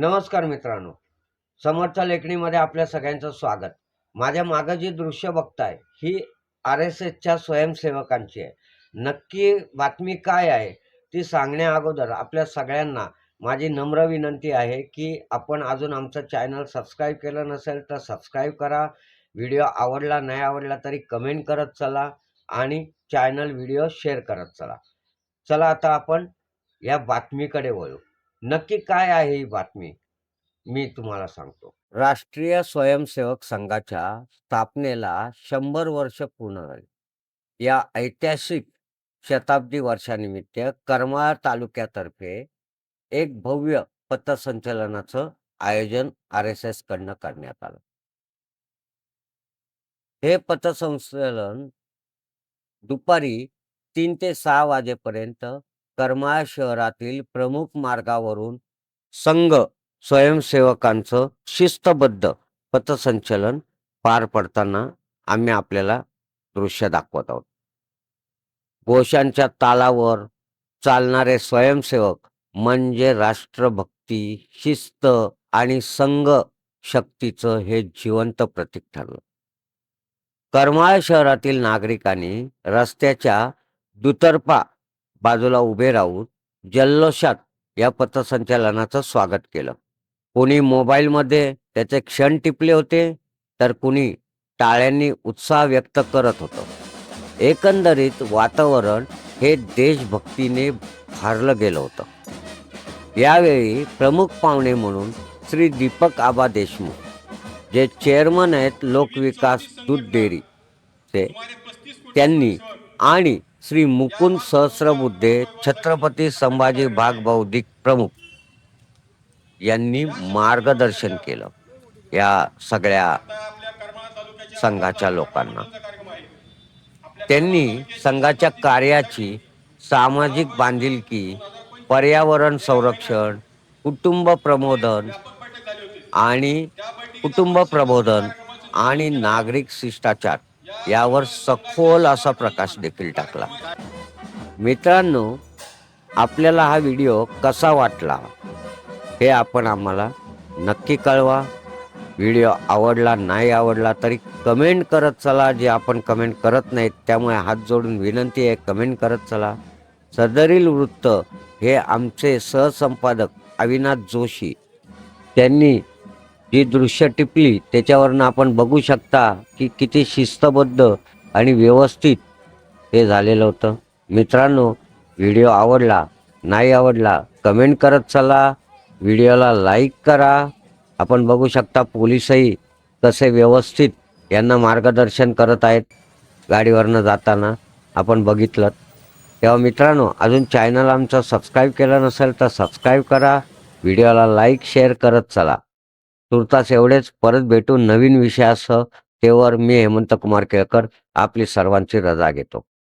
नमस्कार मित्रांनो. समर्थ लेखणीमध्ये आपल्या सगळ्यांचं स्वागत. माझ्या मागं जी दृश्य बघताय ही आर एस एसच्या स्वयंसेवकांची आहे. नक्की बातमी काय आहे ती सांगण्या अगोदर आपल्या सगळ्यांना माझी नम्र विनंती आहे की आपण अजून आमचं चॅनल सबस्क्राईब केलं नसेल तर सबस्क्राईब करा. व्हिडिओ आवडला नाही आवडला तरी कमेंट करत चला आणि चॅनल व्हिडिओ शेअर करत चला. चला आता आपण या बातमीकडे वळू. नक्की काय आहे ही बातमी? मी तुम्हाला सांगतो. राष्ट्रीय स्वयंसेवक संघाच्या स्थापनेला शंभर वर्ष पूर्ण झाली. या ऐतिहासिक शताब्दी वर्षानिमित्त करमाळ तालुक्यातर्फे एक भव्य पथसंचलनाचं आयोजन आर एस एस कडनं करण्यात आलं. हे पथसंचलन दुपारी तीन ते सहा वाजेपर्यंत करमाळ शहरातील प्रमुख मार्गावरून संघ स्वयंसेवकांचं शिस्तबद्ध पथसंचलन पार पडताना आम्ही आपल्याला दृश्य दाखवत आहोत. घोषांच्या तालावर चालणारे स्वयंसेवक म्हणजे राष्ट्रभक्ती शिस्त आणि संघ शक्तीचं हे जिवंत प्रतीक ठरलं. करमाळ शहरातील नागरिकांनी रस्त्याच्या दुतर्फा बाजूला उभे राहून जल्लोषात या पथसंचलनाचं स्वागत केलं. कोणी मोबाईलमध्ये त्याचे क्षण टिपले होते तर कुणी टाळ्यांनी उत्साह व्यक्त करत होतं. एकंदरीत वातावरण हे देशभक्तीने भारलं गेलं होतं. यावेळी प्रमुख पाहुणे म्हणून श्री दीपक आबा देशमुख जे चेअरमन आहेत लोकविकास दूध डेअरी ते त्यांनी आणि श्री मुकुंद सहस्रबुद्धे छत्रपती संभाजी भागबौद्धिक प्रमुख यांनी मार्गदर्शन केलं या सगळ्या संघाच्या लोकांना. त्यांनी संघाच्या कार्याची सामाजिक बांधिलकी पर्यावरण संरक्षण कुटुंब प्रबोधन आणि कुटुंब प्रबोधन आणि नागरिक शिष्टाचार यावर सखोल असा प्रकाश देखील टाकला. मित्रांनो आपल्याला हा व्हिडिओ कसा वाटला हे आपण आम्हाला नक्की कळवा. व्हिडिओ आवडला नाही आवडला तरी कमेंट करत चला. जे आपण कमेंट करत नाहीत त्यामुळे हात जोडून विनंती आहे कमेंट करत चला. सदरील वृत्त हे आमचे सहसंपादक अविनाश जोशी त्यांनी जी दृश्य टिपली त्याच्यावरनं आपण बघू शकता की किती शिस्तबद्ध आणि व्यवस्थित हे झालेलं होतं. मित्रांनो व्हिडिओ आवडला नाही आवडला कमेंट करत चला. व्हिडिओला लाईक करा. आपण बघू शकता पोलीसही कसे व्यवस्थित यांना मार्गदर्शन करत आहेत गाडीवरनं जाताना. आपण बघितलं. तेव्हा मित्रांनो अजून चॅनल आमचं सबस्क्राईब केलं नसेल तर सबस्क्राईब करा. व्हिडिओला लाईक शेअर करत चला. तुर्तास एवढेच. परत भेटून नवीन विषयासह. तेवर मी हेमंत कुमार केळकर आपली सर्वांची रजा घेतो.